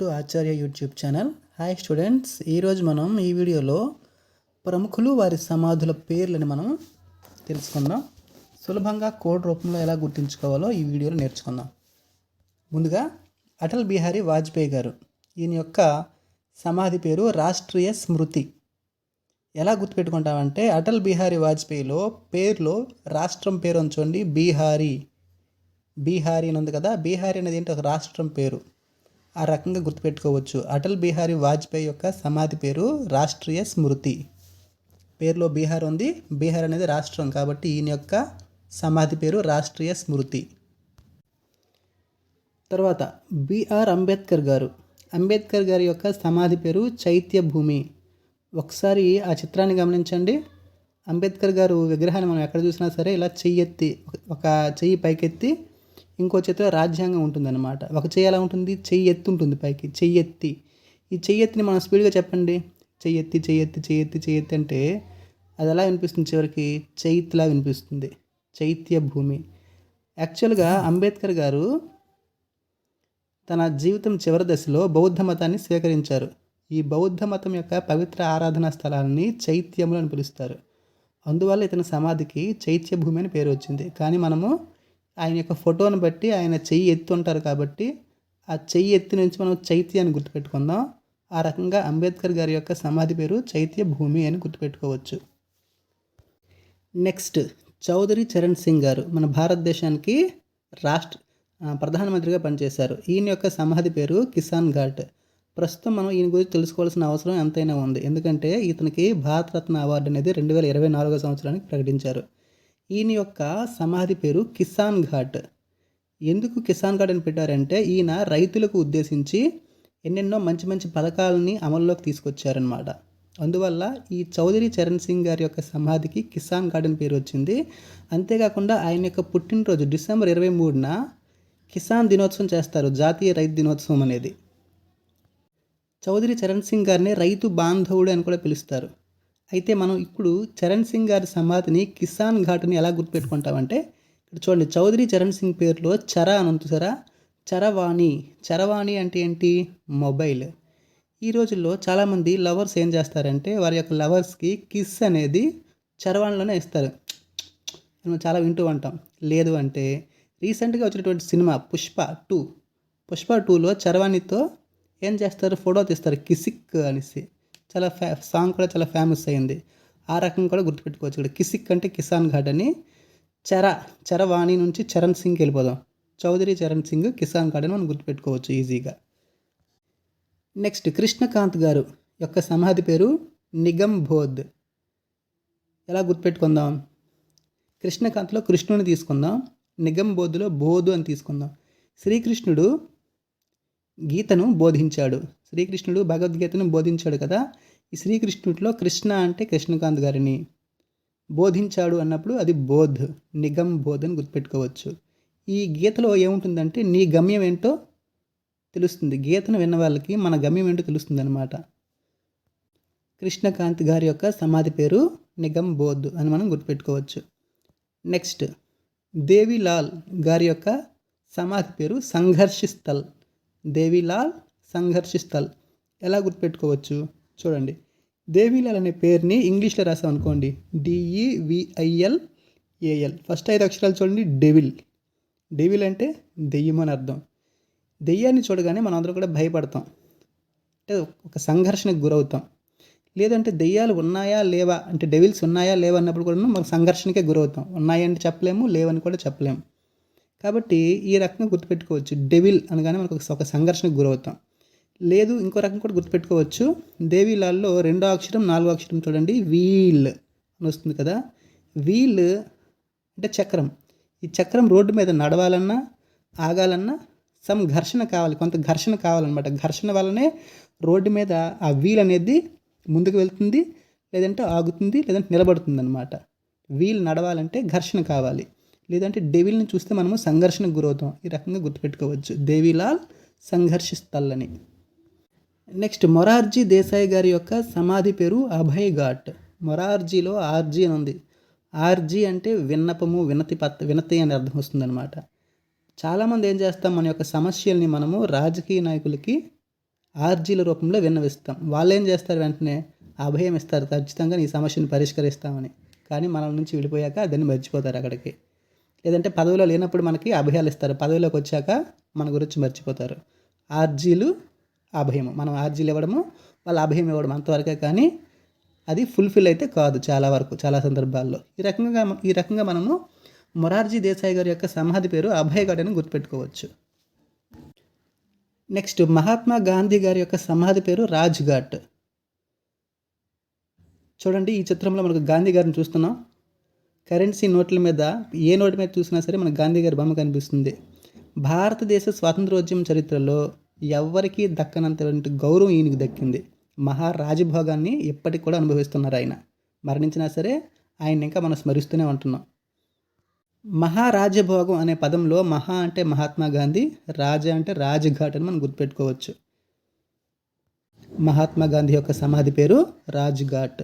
To Acharya YouTube channel. Hi students ఈరోజు మనం ఈ వీడియోలో ప్రముఖులు వారి సమాధుల పేర్లని మనం తెలుసుకుందాం. సులభంగా కోడ్ రూపంలో ఎలా గుర్తుంచుకోవాలో ఈ వీడియోలో నేర్చుకుందాం. ముందుగా అటల్ బిహారీ వాజ్పేయి గారు ఈయన యొక్క సమాధి పేరు రాష్ట్రీయ స్మృతి. ఎలా గుర్తుపెట్టుకుంటామంటే అటల్ బిహారీ వాజ్పేయిలో పేరులో రాష్ట్రం పేరు ఉంచండి బీహారీ. బీహారీ అని ఉంది కదా బీహారీ అనేది ఏంటి? ఒక రాష్ట్రం పేరు. ఆ రకంగా గుర్తుపెట్టుకోవచ్చు. అటల్ బిహారీ వాజ్పేయి యొక్క సమాధి పేరు రాష్ట్రీయ స్మృతి. పేరులో బీహార్ ఉంది. బీహార్ అనేది రాష్ట్రం కాబట్టి ఈయన యొక్క సమాధి పేరు రాష్ట్రీయ స్మృతి. తర్వాత బిఆర్ అంబేద్కర్ గారు. అంబేద్కర్ గారి యొక్క సమాధి పేరు చైత్య భూమి. ఒకసారి ఆ చిత్రాన్ని గమనించండి. అంబేద్కర్ గారు విగ్రహాన్ని మనం ఎక్కడ చూసినా సరే ఇలా చెయ్యెత్తి ఒక చెయ్యి పైకెత్తి ఇంకో చేతిలో రాజ్యాంగం ఉంటుందన్నమాట. ఒక చెయ్యి ఎలా ఉంటుంది? చెయ్యి ఎత్తి ఉంటుంది పైకి. చెయ్యి ఎత్తి. ఈ చెయ్యి ఎత్తిని మనం స్పీడ్గా చెప్పండి? చెయ్యి ఎత్తి చెయ్యి ఎత్తి చెయ్యి ఎత్తి చెయ్యి ఎత్తి అంటే అది ఎలా వినిపిస్తుంది చివరికి? చైత్లా వినిపిస్తుంది. చైత్య భూమి. యాక్చువల్గా అంబేద్కర్ గారు తన జీవితం చివరి దశలో బౌద్ధ మతాన్ని స్వీకరించారు. ఈ బౌద్ధ మతం యొక్క పవిత్ర ఆరాధనా స్థలాన్ని చైత్యములు అని పిలుస్తారు. అందువల్ల ఇతని సమాధికి చైత్య భూమి అని పేరు వచ్చింది. కానీ మనము ఆయన యొక్క ఫోటోని బట్టి ఆయన చెయ్యి ఎత్తుంటారు కాబట్టి ఆ చెయ్యి ఎత్తి నుంచి మనం చైత్య అని గుర్తుపెట్టుకుందాం. ఆ రకంగా అంబేద్కర్ గారి యొక్క సమాధి పేరు చైత్య భూమి అని గుర్తుపెట్టుకోవచ్చు. నెక్స్ట్ చౌదరి చరణ్ సింగ్ గారు మన భారతదేశానికి రాష్ట్ర ప్రధానమంత్రిగా పనిచేశారు. ఈయన యొక్క సమాధి పేరు కిసాన్ ఘాట్. ప్రస్తుతం మనం ఈయన గురించి తెలుసుకోవాల్సిన అవసరం ఎంతైనా ఉంది. ఎందుకంటే ఇతనికి భారతరత్న అవార్డు అనేది రెండు వేల ఇరవై నాలుగో సంవత్సరానికి ప్రకటించారు. ఈయన యొక్క సమాధి పేరు కిసాన్ ఘాట్. ఎందుకు కిసాన్ ఘాట్ అని పెట్టారంటే ఈయన రైతులకు ఉద్దేశించి ఎన్నెన్నో మంచి మంచి పథకాలని అమల్లోకి తీసుకొచ్చారనమాట అందువల్ల ఈ చౌదరి చరణ్ సింగ్ గారి యొక్క సమాధికి కిసాన్ గార్డెన్ పేరు వచ్చింది. అంతేకాకుండా ఆయన యొక్క పుట్టినరోజు డిసెంబర్ ఇరవై మూడున కిసాన్ దినోత్సవం చేస్తారు జాతీయ రైతు దినోత్సవం అనేది. చౌదరి చరణ్ సింగ్ గారిని రైతు బాంధవుడు అని కూడా పిలుస్తారు. అయితే మనం ఇప్పుడు చరణ్ సింగ్ గారి సమాధిని కిసాన్ ఘాట్ని ఎలా గుర్తుపెట్టుకుంటామంటే ఇక్కడ చూడండి చౌదరి చరణ్ సింగ్ పేరులో చర అని ఉంది చూసారా? చరవాణి. చరవాణి అంటే ఏంటి? మొబైల్. ఈ రోజుల్లో చాలామంది లవర్స్ ఏం చేస్తారంటే వారి యొక్క లవర్స్కి కిస్ అనేది చరవాణిలోనే ఇస్తారు. మనం చాలా వింటూ ఉంటాం. లేదు అంటే రీసెంట్గా వచ్చినటువంటి సినిమా పుష్ప టూ. పుష్ప టూలో చరవాణితో ఏం చేస్తారు? ఫోటో తీస్తారు కిసిక్ అనేసి. చాలా ఫే సాంగ్ కూడా చాలా ఫేమస్ అయింది. ఆ రకం కూడా గుర్తుపెట్టుకోవచ్చు ఇక్కడ. కిసిక్ అంటే కిసాన్ ఘాట్ అని. చర చరవాణి నుంచి చరణ్ సింగ్కి వెళ్ళిపోదాం. చౌదరి చరణ్ సింగ్ కిసాన్ ఘాట్ అని మనం గుర్తుపెట్టుకోవచ్చు ఈజీగా. నెక్స్ట్ కృష్ణకాంత్ గారు యొక్క సమాధి పేరు నిగమ్ బోధ్. ఎలా గుర్తుపెట్టుకుందాం? కృష్ణకాంత్లో కృష్ణుని తీసుకుందాం నిగమ్ బోధులో బోధు అని తీసుకుందాం. శ్రీకృష్ణుడు గీతను బోధించాడు. శ్రీకృష్ణుడు భగవద్గీతను బోధించాడు కదా? ఈ శ్రీకృష్ణుడిలో కృష్ణ అంటే కృష్ణకాంత్ గారిని. బోధించాడు అన్నప్పుడు అది బోధ్ నిగమ్ బోధ్ అని గుర్తుపెట్టుకోవచ్చు. ఈ గీతలో ఏముంటుందంటే నీ గమ్యం ఏంటో తెలుస్తుంది. గీతను విన్న వాళ్ళకి మన గమ్యం ఏంటో తెలుస్తుంది అనమాట కృష్ణకాంత్ గారి యొక్క సమాధి పేరు నిగం బోధ్ అని మనం గుర్తుపెట్టుకోవచ్చు. నెక్స్ట్ దేవిలాల్ గారి యొక్క సమాధి పేరు సంఘర్షిస్థల్. దేవిలాల్ సంఘర్షిస్థల్ ఎలా గుర్తుపెట్టుకోవచ్చు? చూడండి. దేవిలాల్ అనే పేరుని ఇంగ్లీష్లో రాసాం అనుకోండి. డిఈవిఐఎల్ ఏఎల్ ఫస్ట్ ఐదు అక్షరాలు చూడండి. డెవిల్. డెవిల్ అంటే దెయ్యం అని అర్థం. దెయ్యాన్ని చూడగానే మనం అందరం కూడా భయపడతాం. అంటే ఒక సంఘర్షణకు గురవుతాం. లేదంటే దెయ్యాలు ఉన్నాయా లేవా? అంటే డెవిల్స్ ఉన్నాయా లేవా అన్నప్పుడు కూడా మనం సంఘర్షణకే గురవుతాం. ఉన్నాయంటే చెప్పలేము లేవని కూడా చెప్పలేము. కాబట్టి ఈ రకంగా గుర్తుపెట్టుకోవచ్చు. డెవిల్ అనగానే మనకు ఒక సంఘర్షణకు గురవుతాం. లేదు ఇంకో రకం కూడా గుర్తుపెట్టుకోవచ్చు. దేవీలాల్లో రెండో అక్షరం నాలుగో అక్షరం చూడండి. వీల్ అని వస్తుంది కదా. వీల్ అంటే చక్రం. ఈ చక్రం రోడ్డు మీద నడవాలన్నా ఆగాలన్నా సమ్ ఘర్షణ కావాలి. కొంత ఘర్షణ కావాలన్నమాట. ఘర్షణ వల్లనే రోడ్డు మీద ఆ వీల్ అనేది ముందుకు వెళ్తుంది లేదంటే ఆగుతుంది లేదంటే నిలబడుతుంది అనమాట వీల్ నడవాలంటే ఘర్షణ కావాలి. లేదంటే డెవిల్ని చూస్తే మనము సంఘర్షణకు గురవుతాం. ఈ రకంగా గుర్తుపెట్టుకోవచ్చు. దేవిలాల్ సంఘర్షిస్తల్లని. నెక్స్ట్ మొరార్జీ దేశాయ్ గారి యొక్క సమాధి పేరు అభయ్ ఘాట్. మొరార్జీలో ఆర్జీ అని ఉంది. ఆర్జీ అంటే విన్నపము వినతి పత్ వినతి అని అర్థం వస్తుందన్నమాట. చాలామంది ఏం చేస్తాం? మన యొక్క సమస్యల్ని మనము రాజకీయ నాయకులకి ఆర్జీల రూపంలో విన్నవిస్తాం. వాళ్ళు ఏం చేస్తారు వెంటనే? అభయం ఇస్తారు. ఖచ్చితంగా నీ సమస్యను పరిష్కరిస్తామని. కానీ మన నుంచి వెళ్ళిపోయాక దాన్ని మర్చిపోతారు అక్కడికి. లేదంటే పదవిలో లేనప్పుడు మనకి అభయాలు ఇస్తారు. పదవిలోకి వచ్చాక మన గురించి మర్చిపోతారు. ఆర్జీలు అభయము. మనం ఆర్జీలు ఇవ్వడము వాళ్ళు అభయం ఇవ్వడం అంతవరకే కానీ అది ఫుల్ఫిల్ అయితే కాదు చాలా వరకు చాలా సందర్భాల్లో. ఈ రకంగా ఈ రకంగా మనము మొరార్జీ దేశాయ్ గారి యొక్క సమాధి పేరు అభయగఢ్ అని గుర్తుపెట్టుకోవచ్చు. నెక్స్ట్ మహాత్మా గాంధీ గారి యొక్క సమాధి పేరు రాజ్ఘాట్. చూడండి ఈ చిత్రంలో మనకు గాంధీ గారిని చూస్తున్నాం. కరెన్సీ నోట్ల మీద ఏ నోటు మీద చూసినా సరే మన గాంధీ గారి బొమ్మ కనిపిస్తుంది. భారతదేశ స్వాతంత్రోద్యమ చరిత్రలో ఎవ్వరికీ దక్కనంతటువంటి గౌరవం ఈయనకు దక్కింది. మహారాజభోగాన్ని ఇప్పటికి కూడా అనుభవిస్తున్నారు ఆయన. మరణించినా సరే ఆయన ఇంకా మనం స్మరిస్తూనే ఉంటున్నాం. మహారాజభోగం అనే పదంలో మహా అంటే మహాత్మా గాంధీ రాజ అంటే రాజఘాట్ అని మనం గుర్తుపెట్టుకోవచ్చు. మహాత్మా గాంధీ యొక్క సమాధి పేరు రాజ్ఘాట్.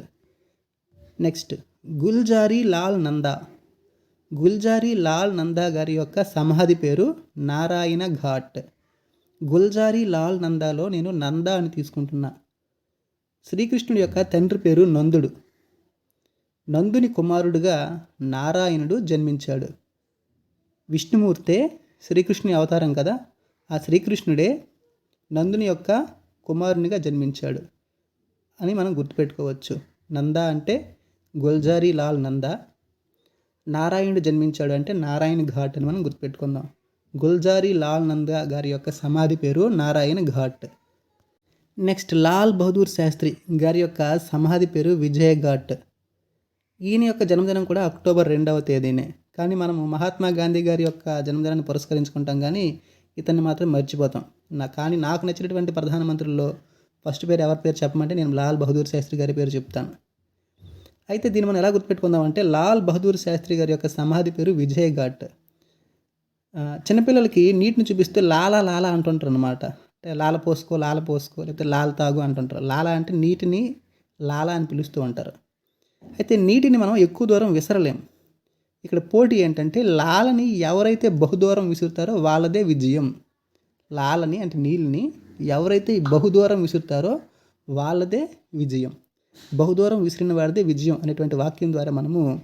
నెక్స్ట్ గుల్జారీ లాల్ నందా. గుల్జారీ లాల్ నందా గారి యొక్క సమాధి పేరు నారాయణ ఘాట్. గుల్జారీ లాల్ నందాలో నేను నందా అని తీసుకుంటున్నా. శ్రీకృష్ణుడి యొక్క తండ్రి పేరు నందుడు. నందుని కుమారుడుగా నారాయణుడు జన్మించాడు. విష్ణుమూర్తే శ్రీకృష్ణుని అవతారం కదా ఆ శ్రీకృష్ణుడే నందుని యొక్క కుమారునిగా జన్మించాడు అని మనం గుర్తుపెట్టుకోవచ్చు. నందా అంటే గుల్జారీ లాల్ నంద. నారాయణుడు జన్మించాడు అంటే నారాయణ ఘాట్ అని మనం గుర్తుపెట్టుకుందాం. గుల్జారీ లాల్ నంద గారి యొక్క సమాధి పేరు నారాయణ ఘాట్. నెక్స్ట్ లాల్ బహదూర్ శాస్త్రి గారి యొక్క సమాధి పేరు విజయ్ ఘాట్. ఈయన యొక్క జన్మదినం కూడా అక్టోబర్ రెండవ తేదీనే. కానీ మనము మహాత్మా గాంధీ గారి యొక్క జన్మదినాన్ని పురస్కరించుకుంటాం కానీ ఇతన్ని మాత్రం మర్చిపోతాం. నా కానీ నాకు నచ్చినటువంటి ప్రధానమంత్రుల్లో ఫస్ట్ పేరు ఎవరి పేరు చెప్పమంటే నేను లాల్ బహదూర్ శాస్త్రి గారి పేరు చెప్తాను. అయితే దీన్ని మనం ఎలా గుర్తుపెట్టుకుందామంటే లాల్ బహదూర్ శాస్త్రి గారి యొక్క సమాధి పేరు విజయ్ ఘాట్. చిన్నపిల్లలకి నీటిని చూపిస్తే లాలా లాలా అంటుంటారు అనమాట అంటే లాల పోసుకో లాల పోసుకో లేకపోతే లాల్ తాగు అంటుంటారు. లాలా అంటే నీటిని లాలా అని పిలుస్తూ ఉంటారు. అయితే నీటిని మనం ఎక్కువ దూరం విసరలేం. ఇక్కడ పోటీ ఏంటంటే లాలని ఎవరైతే బహుదూరం విసురుతారో వాళ్ళదే విజయం. లాలని అంటే నీళ్ళని ఎవరైతే బహుదూరం విసురుతారో వాళ్ళదే విజయం. బహుదూరం విసిరిన వాడిదే విజయం అనేటువంటి వాక్యం ద్వారా మనము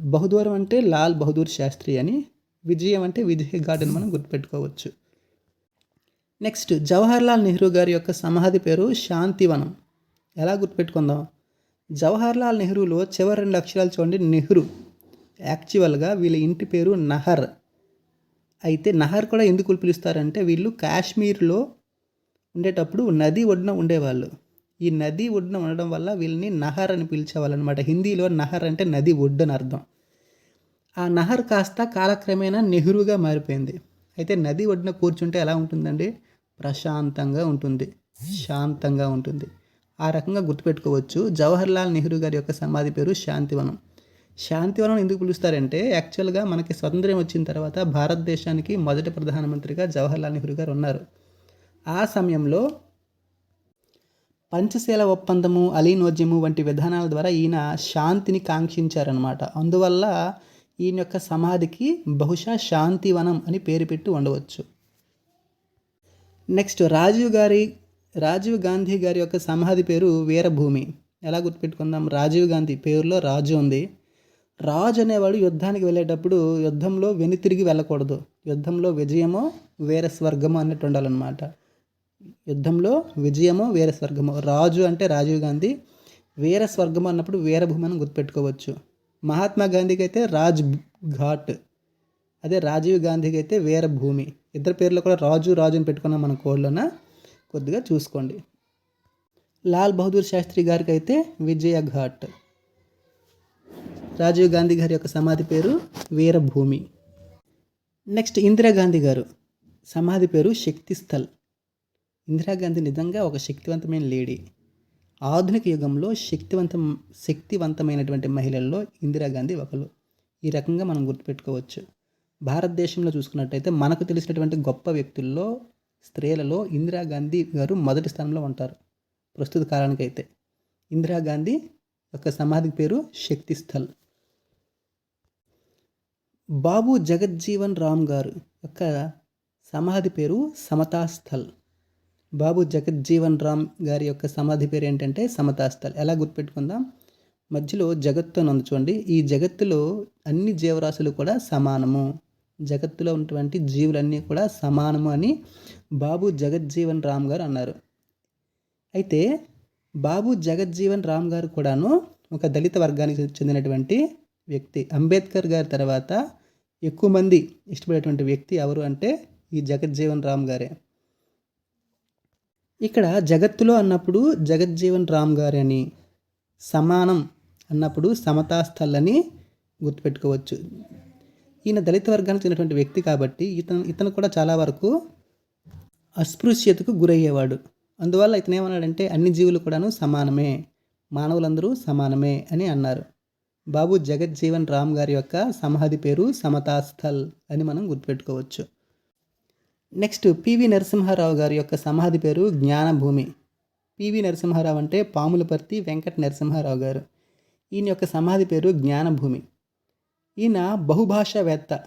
బహుదూరం అంటే లాల్ బహదూర్ శాస్త్రి అని విజయం అంటే విజయ్ గార్డెన్ మనం గుర్తుపెట్టుకోవచ్చు. నెక్స్ట్ జవహర్లాల్ నెహ్రూ గారి యొక్క సమాధి పేరు శాంతివనం. ఎలా గుర్తుపెట్టుకుందాం? జవహర్లాల్ నెహ్రూలో చివరి రెండు అక్షరాలు చూడండి నెహ్రూ. యాక్చువల్గా వీళ్ళ ఇంటి పేరు నహర్. అయితే నహర్ కూడా ఎందుకు పిలుస్తారంటే వీళ్ళు కాశ్మీర్లో ఉండేటప్పుడు నది ఒడ్డున ఉండేవాళ్ళు. ఈ నది ఒడ్డున ఉండడం వల్ల వీళ్ళని నహర్ అని పిలిచేవాళ్ళనమాట. హిందీలో నహర్ అంటే నది ఒడ్డు అని అర్థం. ఆ నహర్ కాస్త కాలక్రమేణా నెహ్రూగా మారిపోయింది. అయితే నది ఒడ్డున కూర్చుంటే ఎలా ఉంటుందండి? ప్రశాంతంగా ఉంటుంది. శాంతంగా ఉంటుంది. ఆ రకంగా గుర్తుపెట్టుకోవచ్చు. జవహర్లాల్ నెహ్రూ గారి యొక్క సమాధి పేరు శాంతివనం. శాంతివనం ఎందుకు పిలుస్తారంటే యాక్చువల్గా మనకి స్వతంత్రం వచ్చిన తర్వాత భారతదేశానికి మొదటి ప్రధానమంత్రిగా జవహర్లాల్ నెహ్రూ గారు ఉన్నారు. ఆ సమయంలో పంచశీల ఒప్పందము అలీనోద్యము వంటి విధానాల ద్వారా ఈయన శాంతిని కాంక్షించారనమాట అందువల్ల ఈయన యొక్క సమాధికి బహుశా శాంతివనం అని పేరు పెట్టి ఉండవచ్చు. నెక్స్ట్ రాజీవ్ గారి రాజీవ్ గాంధీ గారి యొక్క సమాధి పేరు వీరభూమి. ఎలా గుర్తుపెట్టుకుందాం? రాజీవ్ గాంధీ పేరులో రాజు ఉంది. రాజు అనేవాడు యుద్ధానికి వెళ్ళేటప్పుడు యుద్ధంలో వెనుతిరిగి వెళ్ళకూడదు. యుద్ధంలో విజయమో వీర స్వర్గమో అన్నట్టు ఉండాలన్నమాట. యుద్ధంలో విజయము వీర స్వర్గము రాజు అంటే రాజీవ్ గాంధీ. వీర స్వర్గం అన్నప్పుడు వీరభూమి అని గుర్తుపెట్టుకోవచ్చు. మహాత్మా గాంధీకి అయితే రాజ్ ఘాట్. అదే రాజీవ్ గాంధీకి అయితే వీరభూమి. ఇద్దరు పేర్లు కూడా రాజు రాజు అని పెట్టుకున్నాం మన కోడ్లోన. కొద్దిగా చూసుకోండి. లాల్ బహదూర్ శాస్త్రి గారికి అయితే విజయ ఘాట్. రాజీవ్ గాంధీ గారి యొక్క సమాధి పేరు వీరభూమి. నెక్స్ట్ ఇందిరాగాంధీ గారు. సమాధి పేరు శక్తిస్థల్. ఇందిరాగాంధీ నిజంగా ఒక శక్తివంతమైన లేడీ. ఆధునిక యుగంలో శక్తివంతం శక్తివంతమైనటువంటి మహిళల్లో ఇందిరాగాంధీ ఒకరు. ఈ రకంగా మనం గుర్తుపెట్టుకోవచ్చు. భారతదేశంలో చూసుకున్నట్టయితే మనకు తెలిసినటువంటి గొప్ప వ్యక్తుల్లో స్త్రీలలో ఇందిరాగాంధీ గారు మొదటి స్థానంలో ఉంటారు. ప్రస్తుత కాలానికైతే. ఇందిరాగాంధీ యొక్క సమాధి పేరు శక్తిస్థల్. బాబు జగజ్జీవన్ రామ్ గారు యొక్క సమాధి పేరు సమతాస్థల్. బాబు జగజ్జీవన్ రామ్ గారి యొక్క సమాధి పేరు ఏంటంటే సమతాస్థల్. ఎలా గుర్తుపెట్టుకుందాం? మధ్యలో జగత్తు అని చూడండి. ఈ జగత్తులో అన్ని జీవరాశులు కూడా సమానము. జగత్తులో ఉన్నటువంటి జీవులన్నీ కూడా సమానము అని బాబు జగజ్జీవన్ రామ్ గారు అన్నారు. అయితే బాబు జగజ్జీవన్ రామ్ గారు కూడాను ఒక దళిత వర్గానికి చెందినటువంటి వ్యక్తి. అంబేద్కర్ గారి తర్వాత ఎక్కువ మంది ఇష్టపడేటువంటి వ్యక్తి ఎవరు అంటే ఈ జగజ్జీవన్ రామ్ గారే. ఇక్కడ జగత్తులో అన్నప్పుడు జగజ్జీవన్ రామ్ గారి అని సమానం అన్నప్పుడు సమతాస్థల్ అని గుర్తుపెట్టుకోవచ్చు. ఈయన దళిత వర్గానికి చెందినటువంటి వ్యక్తి కాబట్టి ఇతను ఇతను కూడా చాలా వరకు అస్పృశ్యతకు గురయ్యేవాడు. అందువల్ల ఇతను ఏమన్నాడంటే అన్ని జీవులు కూడాను సమానమే మానవులందరూ సమానమే అని అన్నారు. బాబు జగజ్జీవన్ రామ్ గారి యొక్క సమాధి పేరు సమతాస్థల్ అని మనం గుర్తుపెట్టుకోవచ్చు. నెక్స్ట్ పివి నరసింహారావు గారి యొక్క సమాధి పేరు జ్ఞానభూమి. పివి నరసింహారావు అంటే పాములపర్తి వెంకట నరసింహారావు గారు. ఈయన యొక్క సమాధి పేరు జ్ఞానభూమి. ఈయన బహుభాషావేత్త.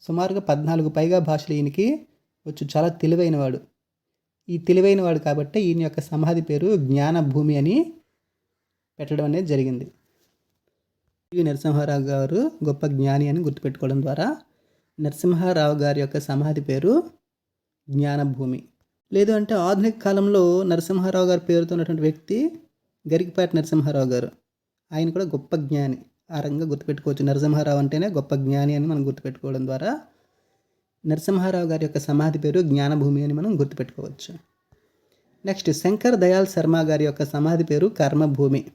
సుమారుగా పద్నాలుగు పైగా భాషలు ఈయనకి వచ్చు చాలా తెలివైనవాడు. ఈ తెలివైనవాడు కాబట్టి ఈయన యొక్క సమాధి పేరు జ్ఞానభూమి అని పెట్టడం అనేది జరిగింది. పివి నరసింహారావు గారు గొప్ప జ్ఞాని అని గుర్తుపెట్టుకోవడం ద్వారా నరసింహారావు గారి యొక్క సమాధి పేరు జ్ఞానభూమి. లేదు అంటే ఆధునిక కాలంలో నరసింహారావు గారి పేరుతో ఉన్నటువంటి వ్యక్తి గరికపాటి నరసింహారావు గారు. ఆయన కూడా గొప్ప జ్ఞాని. ఆ రంగంగా గుర్తుపెట్టుకోవచ్చు. నరసింహారావు అంటేనే గొప్ప జ్ఞాని అని మనం గుర్తుపెట్టుకోవడం ద్వారా నరసింహారావు గారి యొక్క సమాధి పేరు జ్ఞానభూమి అని మనం గుర్తుపెట్టుకోవచ్చు. నెక్స్ట్ శంకర్ దయాల్ శర్మ గారి యొక్క సమాధి పేరు కర్మభూమి.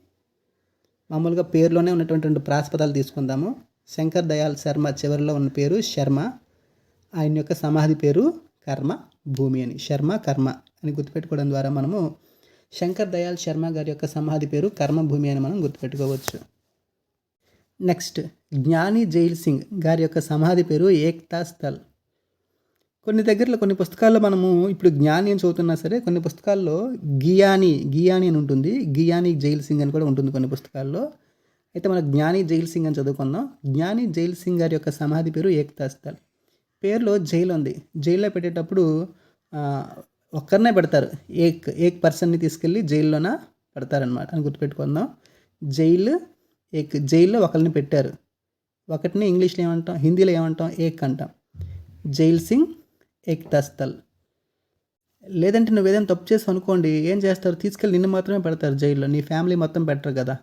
మామూలుగా పేరులోనే ఉన్నటువంటి రెండు ప్రాస్పదాలు తీసుకుందాము. శంకర్ దయాల్ శర్మ చివరిలో ఉన్న పేరు శర్మ. ఆయన యొక్క సమాధి పేరు కర్మ భూమి అని. శర్మ కర్మ అని గుర్తుపెట్టుకోవడం ద్వారా మనము శంకర్ దయాల్ శర్మ గారి యొక్క సమాధి పేరు కర్మభూమి అని మనం గుర్తుపెట్టుకోవచ్చు. నెక్స్ట్ జ్ఞాని జైల్ సింగ్ గారి యొక్క సమాధి పేరు ఏక్తా స్థల్. కొన్ని దగ్గరలో కొన్ని పుస్తకాల్లో మనము ఇప్పుడు జ్ఞాని అని చదువుతున్నా సరే కొన్ని పుస్తకాల్లో గియాని గియాని అని ఉంటుంది. గియాని జైల్ సింగ్ అని కూడా ఉంటుంది కొన్ని పుస్తకాల్లో. అయితే మనం జ్ఞాని జైల్ సింగ్ అని చదువుకున్నాం. జ్ఞాని జైల్ సింగ్ గారి యొక్క సమాధి పేరు ఏక్తా స్థల్. పేరులో జైలు ఉంది. జైల్లో పెట్టేటప్పుడు ఒక్కరినే పెడతారు. ఏక్ ఏక్ పర్సన్ని తీసుకెళ్ళి జైల్లోన పెడతారనమాట అని గుర్తుపెట్టుకుందాం. జైలు ఏక్ జైల్లో ఒకరిని పెట్టారు. ఒకటిని ఇంగ్లీష్లో ఏమంటాం హిందీలో ఏమంటాం ఏక్ అంటాం. జైల్ సింగ్ ఏక్ తస్తల్. లేదంటే నువ్వు ఏదైనా తప్పు చేసి అనుకోండి ఏం చేస్తారు? తీసుకెళ్ళి నిన్ను మాత్రమే పెడతారు జైల్లో. నీ ఫ్యామిలీ మొత్తం పెట్టరు కదా.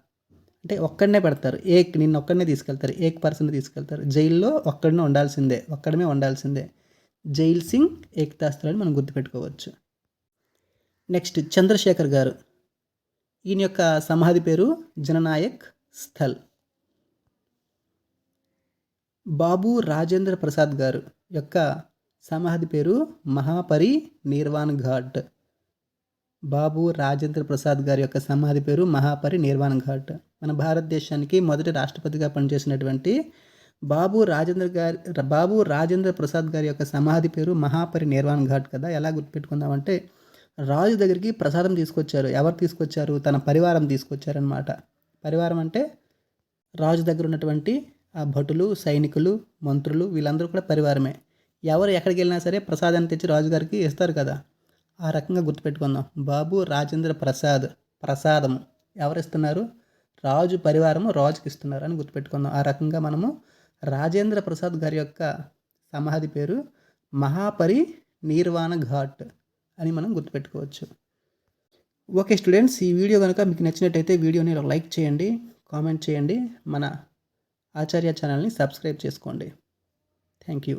అంటే ఒక్కడనే పెడతారు. ఏక్ నిన్ను ఒక్కడనే తీసుకెళ్తారు. ఏక్ పర్సన్ తీసుకెళ్తారు. జైల్లో ఒక్కడనే ఉండాల్సిందే. ఒక్కడమే ఉండాల్సిందే. జైల్ సింగ్ ఏక్తాస్త్ర అని మనం గుర్తుపెట్టుకోవచ్చు. నెక్స్ట్ చంద్రశేఖర్ గారు. ఈయన యొక్క సమాధి పేరు జననాయక్ స్థల్. బాబు రాజేంద్ర ప్రసాద్ గారు యొక్క సమాధి పేరు మహాపరి నిర్వాణ్ ఘాట్. బాబు రాజేంద్ర ప్రసాద్ గారి యొక్క సమాధి పేరు మహాపరి నిర్వాణ్ ఘాట్. మన భారతదేశానికి మొదటి రాష్ట్రపతిగా పనిచేసినటువంటి బాబు రాజేంద్ర గారి బాబు రాజేంద్ర ప్రసాద్ గారి యొక్క సమాధి పేరు మహాపరి నిర్వాణ్ ఘాట్ కదా. ఎలా గుర్తుపెట్టుకుందామంటే రాజు దగ్గరికి ప్రసాదం తీసుకొచ్చారు. ఎవరు తీసుకొచ్చారు? తన పరివారం తీసుకొచ్చారనమాట పరివారం అంటే రాజు దగ్గర ఉన్నటువంటి ఆ భటులు సైనికులు మంత్రులు వీళ్ళందరూ కూడా పరివారమే. ఎవరు ఎక్కడికి వెళ్ళినా సరే ప్రసాదాన్ని తెచ్చి రాజుగారికి ఇస్తారు కదా. ఆ రకంగా గుర్తుపెట్టుకుందాం. బాబు రాజేంద్ర ప్రసాద్ ప్రసాదం ఎవరిస్తున్నారు? రాజు పరివారము రాజుకి ఇస్తున్నారు అని గుర్తుపెట్టుకుందాం. ఆ రకంగా మనము రాజేంద్ర ప్రసాద్ గారి యొక్క సమాధి పేరు మహాపరి నిర్వాణ ఘాట్ అని మనం గుర్తుపెట్టుకోవచ్చు. ఓకే స్టూడెంట్స్ ఈ వీడియో కనుక మీకు నచ్చినట్టయితే వీడియోని లైక్ చేయండి కామెంట్ చేయండి మన ఆచార్య ఛానల్ని సబ్స్క్రైబ్ చేసుకోండి. Thank you.